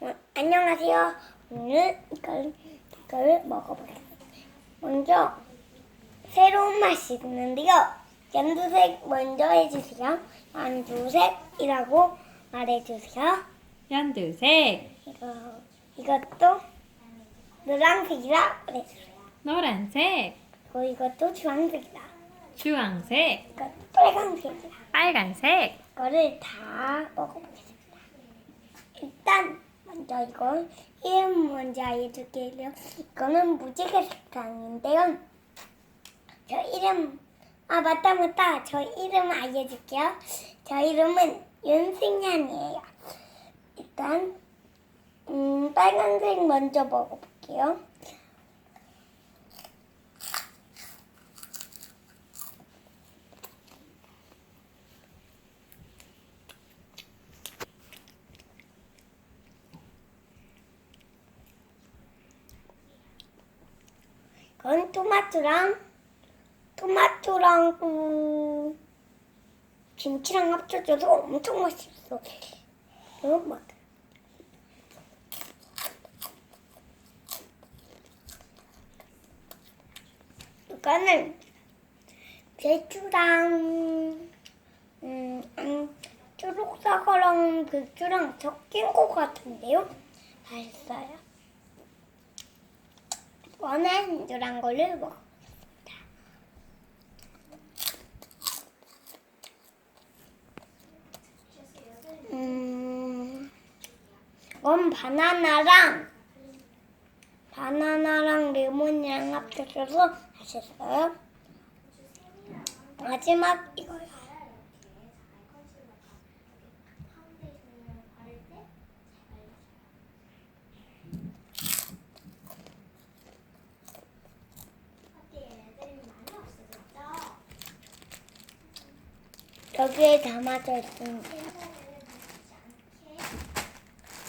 어, 안녕하세요. 오늘 이걸, 이걸 먹어보겠습니다. 먼저 새로운 맛이 있는데요. 연두색 먼저 해주세요. 연두색이라고 말해주세요. 연두색, 이거 이것도 노란색이라 말해주세요. 노란색, 그리고 이것도 주황색이다. 주황색, 이거 빨간색이다. 빨간색, 이거를 다 먹어보 먼저 이거 이름 먼저 알려줄게요. 이거는 무지개 색상인데요. 저 이름 아 맞다 맞다 저 이름 알려줄게요. 저 이름은 윤승현이에요. 일단 음, 빨간색 먼저 먹어볼게요. 그건 토마토랑 토마토랑 음, 김치랑 합쳐져서 엄청 맛있어. 너무 맛. 이거는 배추랑 음, 음, 초록사과랑 배추랑 섞인 것 같은데요? 맛있어요. 이번엔 노란 거를. 음, 이건 바나나랑 바나나랑 레몬이랑 합쳐져서 맛있어요. 마지막 이거요. 여기에 담아져 있습니다.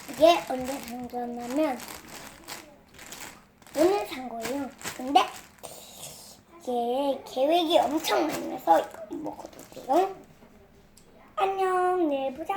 이게 언제 생겼냐면 오늘 산 거예요. 근데 이게 계획이 엄청 많아서 이거 먹어볼게요. 안녕, 내일 보자.